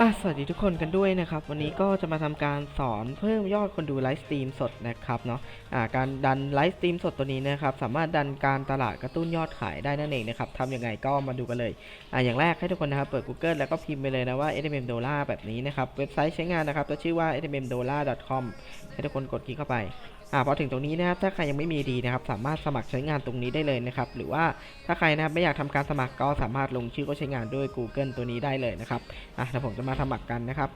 อะสวัสดีทุกคนกันด้วยนะครับ วันนี้ก็จะมาทำการสอนเพิ่มยอดคนดูไลฟ์สตรีมสดนะครับเนาะอ่าการดันไลฟ์สตรีมสดตัวนี้นะครับ สามารถดันการตลาดกระตุ้นยอดขายได้นั่นเองนะครับทำยังไงก็มาดูกันเลยอ่าอย่างแรกให้ทุกคนนะครับเปิด Google แล้วก็พิมพ์ไปเลยนะว่า SMM Dollar แบบนี้นะครับ เว็บไซต์ใช้งานนะครับจะชื่อว่า smmdollar.com ให้ทุกคนกดคลิกเข้าไป อ่าพอถึงตรงนี้นะครับถ้าใครยังไม่มีดีนะครับ สามารถสมัครใช้งานตรงนี้ได้เลยนะครับ หรือว่าถ้าใครนะครับไม่อยากทำการสมัครก็สามารถลงชื่อก็ใช้งานด้วย Google ตัวนี้ได้เลยนะครับอะเดี๋ยวผมจะมาสมัครกันนะครับ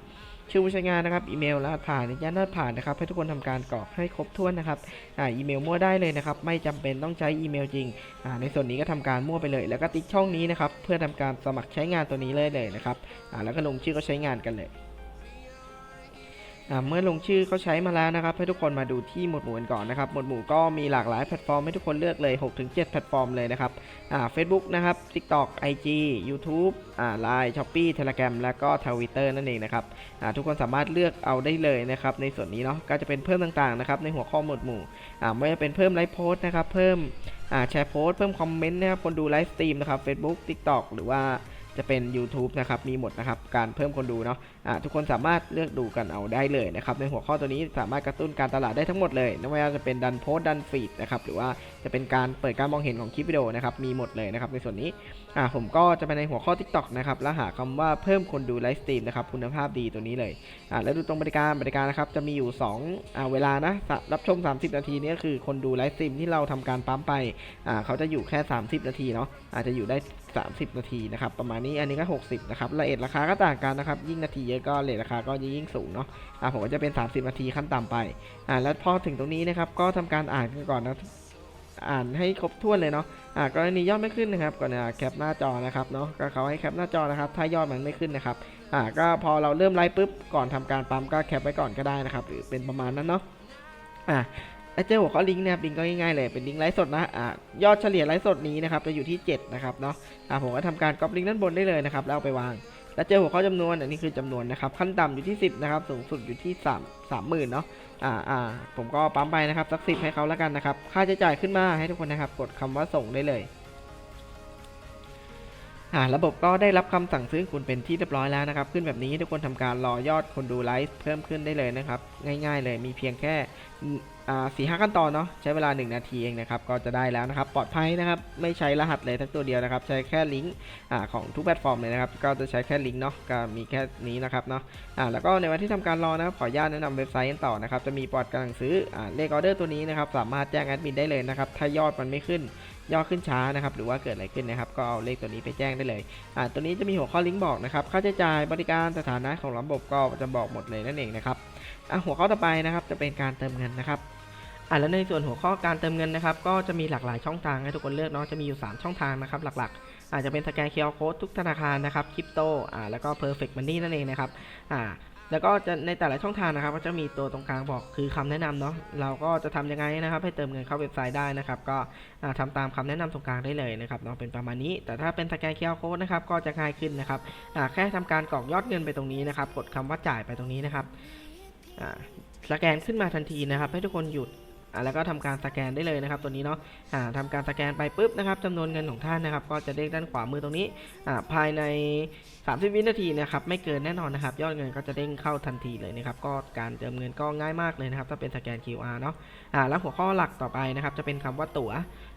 ชื่อผู้ใช้งานนะครับ อีเมลรหัสผ่านอนุญาตรหัสผ่านนะครับ ให้ทุกคนทำการกรอกให้ครบถ้วนนะครับอ่าอีเมลมั่วได้เลยนะครับ ไม่จำเป็นต้องใช้อีเมลจริงอ่าในส่วนนี้ก็ทำการมั่วไปเลย แล้วก็ติ๊กช่องนี้นะครับ เพื่อทำการสมัครใช้งานตัวนี้เลยเลยนะครับอ่าแล้วก็ลงชื่อก็ใช้งานกันเลย เมื่อลงชื่อเขาใช้มาแล้วนะครับ ให้ทุกคนมาดูที่หมวดหมู่กันก่อนนะครับ หมวดหมู่ก็มีหลากหลายแพลตฟอร์มให้ทุกคนเลือกเลย 6-7 แพลตฟอร์มเลยนะครับอ่า Facebook นะครับ TikTok IG YouTube อ่า Line Shopee Telegram แล้วก็ Twitter นั่นเองนะครับอ่าทุกคนสามารถเลือกเอาได้เลยนะครับ ในส่วนนี้เนาะก็จะเป็นเพิ่มต่างๆนะครับในหัวข้อหมวดหมู่อ่าไม่ว่าจะเป็นเพิ่มไลฟ์โพสต์นะครับเพิ่มอ่าแชร์โพสต์เพิ่มคอมเมนต์นะครับคนดูไลฟ์สตรีมนะครับ Facebook TikTok หรือว่า จะเป็น YouTube นะครับมีหมดนะครับการเพิ่มคนดูเนาะอ่าทุกคนสามารถเลือกดูกันเอาได้เลยนะครับในหัวข้อตัวนี้สามารถกระตุ้นการตลาดได้ทั้งหมดเลยไม่ว่าจะเป็นดันโพสดันฟีดนะครับหรือว่าจะเป็นการเปิดการมองเห็นของคลิปวิดีโอนะครับมีหมดเลยนะครับในส่วนนี้ผมก็จะไปในหัวข้อ TikTok นะครับแล้วหาคำว่าเพิ่มคนดูไลฟ์สตรีมนะครับคุณภาพดีตัวนี้เลยแล้วดูตรงบริการบริการนะครับจะมีอยู่2อเวลานะรับชม 30 นาทีนี้คือคนดูไลฟ์สตรีมที่เราทำการปั๊มไปเขาจะอยู่แค่ 30 นาทีเนาะอาจจะอยู่ได้ 30 นาทีนะครับประมาณนี้อันนี้ก็ 60 นะครับละเอียดราคาก็ต่างกันนะครับ ยิ่งนาทีเยอะก็เลทราคาก็ยิ่งสูงเนาะอ่าผมก็จะเป็น 30 นาทีขั้นต่ำไปอ่าแล้วพอถึงตรงนี้นะครับก็ทำการอ่านกันก่อนนะอ่านให้ครบถ้วนเลยเนาะอ่ากรณียอดไม่ขึ้นนะครับก่อนจะแคปหน้าจอนะครับเนาะก็เขาให้แคปหน้าจอนะครับถ้ายอดมันไม่ขึ้นนะครับอ่าก็พอเราเริ่มไลฟ์ปุ๊บก่อนทำการปั๊มก็แคปไว้ก่อนก็ได้นะครับหรือเป็นประมาณนั้นเนาะอ่า แล้วเจอหัวข้อลิงก์นะครับลิงก์ก็ง่ายๆเลยเป็นลิงก์ไลฟ์สดนะอ่ายอดเฉลี่ยไลฟ์สดนี้นะครับจะอยู่ที่ 7 นะครับเนาะอ่าผมก็ทำการก๊อปลิงก์ด้านบนได้เลยนะครับแล้วเอาไปวาง แล้วเจอหัวข้อจำนวนอันนี้คือจำนวนนะครับขั้นต่ำอยู่ที่ 10นะครับสูงสุดอยู่ที่ 3 30,000เนาะอ่าอ่าผมก็ปั๊มไปนะครับสักสิบให้เขาแล้วกันนะครับค่าใช้จ่ายขึ้นมาให้ทุกคนนะครับกดคำว่าส่งได้เลยอ่าระบบก็ได้รับคำสั่งซื้อคุณเป็นที่เรียบร้อยแล้วนะครับ ขึ้นแบบนี้ทุกคนทำการรอยอดคนดูไลฟ์เพิ่มขึ้นได้เลยนะครับ ง่าย ๆ เลยมีเพียงแค่ สี่ห้าขั้นตอนเนาะใช้เวลา 1 นาทีเองนะครับก็จะได้แล้วนะครับ ปลอดภัยนะครับไม่ใช้รหัสเลยทั้งตัวเดียวนะครับ ใช้แค่ลิงก์ของทุกแพลตฟอร์มเลยนะครับ ก็จะใช้แค่ลิงก์เนาะก็มีแค่นี้นะครับเนาะแล้วก็ในวันที่ทำการรอนะครับขออนุญาตแนะนำเว็บไซต์กันต่อนะครับจะมีปลอดการสั่งซื้ออเลขออเดอร์ตัวนี้นะครับสามารถแจ้งแอดมินได้เลยนะครับถ้ายอดมันไม่ขึ้นยอดขึ้นช้านะครับหรือว่าเกิดอะไรขึ้นนะครับ ก็เอาเลขตัวนี้ไปแจ้งได้เลยอ่าตัวนี้จะมีหัวข้อลิงก์บอกนะครับค่าใช้จ่ายบริการสถานะของระบบก็จะบอกหมดเลยนั่นเองนะครับอะหัวข้อต่อไปนะครับจะเป็นการเติมเงินนะครับ อ่าแล้วในส่วนหัวข้อการเติมเงินนะครับ ก็จะมีหลากหลายช่องทางให้ทุกคนเลือกเนาะจะมีอยู่ 3 ช่องทางนะครับ หลักๆ อาจจะเป็นสแกนเคอร์โค้ดทุกธนาคารนะครับคริปโตอ่าแล้วก็ perfect money นั่นเองนะครับอ่าแล้วก็จะในแต่ละช่องทางนะครับ ก็จะมีตัวตรงกลางบอกคือคำแนะนำเนาะเราก็จะทำยังไงนะครับ ให้เติมเงินเข้าเว็บไซต์ได้นะครับ ก็อ่าทำตามคำแนะนำตรงกลางได้เลยนะครับเนาะเป็นประมาณนี้ แต่ถ้าเป็นสแกนเคอร์โค้ดนะครับก็จะง่ายขึ้นนะครับอ่าแค่ทำการกรอกยอดเงินไปตรงนี้นะครับ กดคำว่าจ่ายไปตรงนี้นะครับอ่าสแกนขึ้นมาทันทีนะครับ ให้ทุกคนหยุด อ่าแล้วก็ทำการสแกนได้เลยนะครับ ตัวนี้เนาะอ่าทำการสแกนไปปุ๊บนะครับจำนวนเงินของท่านนะครับ ก็จะเลขด้านขวามือตรงนี้อ่าภายใน 30 วินาทีนะครับไม่เกินแน่นอนนะครับ ยอดเงินก็จะเด้งเข้าทันทีเลยนะครับ ก็การเติมเงินก็ง่ายมากเลยนะครับ ถ้าเป็นสแกน QR เนาะอ่าแล้วหัวข้อหลักต่อไปนะครับ จะเป็นคำว่าตั๋ว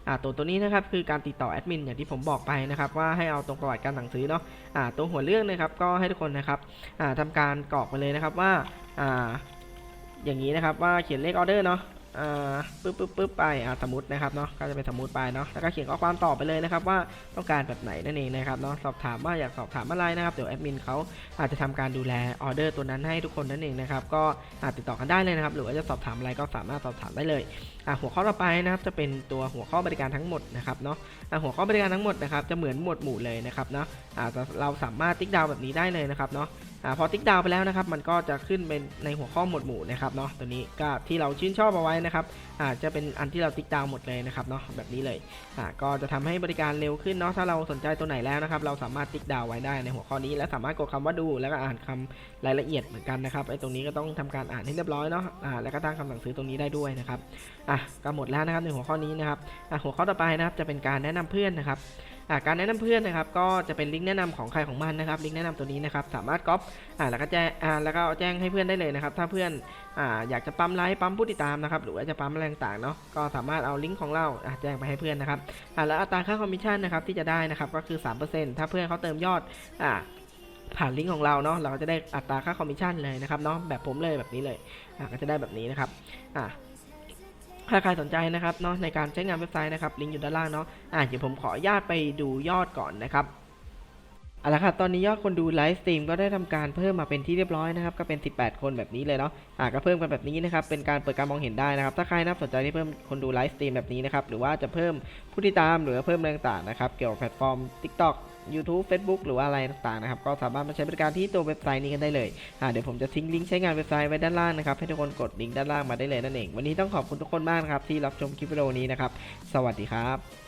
อ่าตัวตัวนี้นะครับคือการติดต่อแอดมินอย่างที่ผมบอกไปนะครับว่าให้เอาตรงประวัติการสั่งซื้อเนาะอ่าตัวหัวเรื่องนะครับก็ให้ทุกคนนะครับอ่าทำการกรอกไปเลยนะครับว่าอ่าอย่างนี้นะครับว่าเขียนเลขออเดอร์เนาะ อ่าปึ๊บปึ๊บปึ๊บไปอ่าสมมตินะครับเนาะก็จะเป็นสมมติไปเนาะแล้วก็เขียนข้อความตอบไปเลยนะครับว่าต้องการแบบไหนนั่นเองนะครับเนาะสอบถามว่าอยากสอบถามอะไรนะครับเดี๋ยวแอดมินเขาอาจจะทำการดูแลออเดอร์ตัวนั้นให้ทุกคนนั่นเองนะครับก็อาจติดต่อกันได้เลยนะครับหรือว่าจะสอบถามอะไรก็สามารถสอบถามได้เลยอ่าหัวข้อต่อไปนะครับจะเป็นตัวหัวข้อบริการทั้งหมดนะครับเนาะอ่าหัวข้อบริการทั้งหมดนะครับจะเหมือนหมวดหมู่เลยนะครับเนาะอ่าเราสามารถติ๊กดาวแบบนี้ได้เลยนะครับเนาะ อ่าพอติ๊กดาวไปแล้วนะครับ มันก็จะขึ้นเป็นในหัวข้อหมวดหมู่นะครับเนาะตัวนี้ก็ที่เราชื่นชอบเอาไว้นะครับอาจจะเป็นอันที่เราติ๊กดาวหมดเลยนะครับเนาะแบบนี้เลยอ่าก็จะทำให้บริการเร็วขึ้นเนาะถ้าเราสนใจตัวไหนแล้วนะครับ เราสามารถติ๊กดาวไว้ได้ในหัวข้อนี้และสามารถกดคำว่าดู แล้วก็อ่านคำรายละเอียดเหมือนกันนะครับไอ้ตรงนี้ก็ต้องทำการอ่านให้เรียบร้อยเนาะอ่าแล้วก็ตั้งคำสั่งซื้อตรงนี้ได้ด้วยนะครับอะก็หมดแล้วนะครับในหัวข้อนี้นะครับอะหัวข้อต่อไปนะครับจะเป็นการแนะนำเพื่อนนะครับ การแนะนำเพื่อนนะครับ ก็จะเป็นลิงก์แนะนำของใครของมันนะครับ ลิงก์แนะนำตัวนี้นะครับ สามารถก๊อปอ่าแล้วก็แจ้งอ่าแล้วก็เอาแจ้งให้เพื่อนได้เลยนะครับ ถ้าเพื่อนอ่าอยากจะปั๊มไลค์ปั๊มผู้ติดตามนะครับ หรือว่าจะปั๊มอะไรต่างๆเนาะ ก็สามารถเอาลิงก์ของเราอ่าแจ้งไปให้เพื่อนนะครับอ่าแล้วอัตราค่าคอมมิชชั่นนะครับที่จะได้นะครับก็คือ 3%ถ้าเพื่อนเขาเติมยอดอ่าผ่านลิงก์ของเราเนาะเราก็จะได้อัตราค่าคอมมิชชั่นเลยนะครับเนาะแบบผมเลยแบบนี้เลยอ่าก็จะได้แบบนี้นะครับอ่า ถ้าใครสนใจนะครับเนาะในการใช้งานเว็บไซต์นะครับลิงก์อยู่ด้านล่างเนาะอะเดี๋ยวผมขออนุญาตไปดูยอดก่อนนะครับเอาละครับตอนนี้ยอดคนดูไลฟ์สตรีมก็ได้ทำการเพิ่มมาเป็นที่เรียบร้อยนะครับ ก็เป็น 18 คนแบบนี้เลยเนาะอะก็เพิ่มกันแบบนี้นะครับ เป็นการเปิดการมองเห็นได้นะครับ ถ้าใครนะสนใจที่เพิ่มคนดูไลฟ์สตรีมแบบนี้นะครับ หรือว่าจะเพิ่มผู้ติดตามหรือเพิ่มอะไรต่างๆนะครับ เกี่ยวกับแพลตฟอร์ม TikTok YouTube Facebook หรือว่าอะไรต่างๆนะครับ ก็สามารถมาใช้บริการที่ตัวเว็บไซต์นี้กันได้เลยอะเดี๋ยวผมจะทิ้งลิงก์ใช้งานเว็บไซต์ไว้ด้านล่างนะครับให้ทุกคนกดลิงก์ด้านล่างมาได้เลยนั่นเอง วันนี้ต้องขอบคุณทุกคนมากนะครับที่รับชมคลิปวิดีโอนี้นะครับ สวัสดีครับ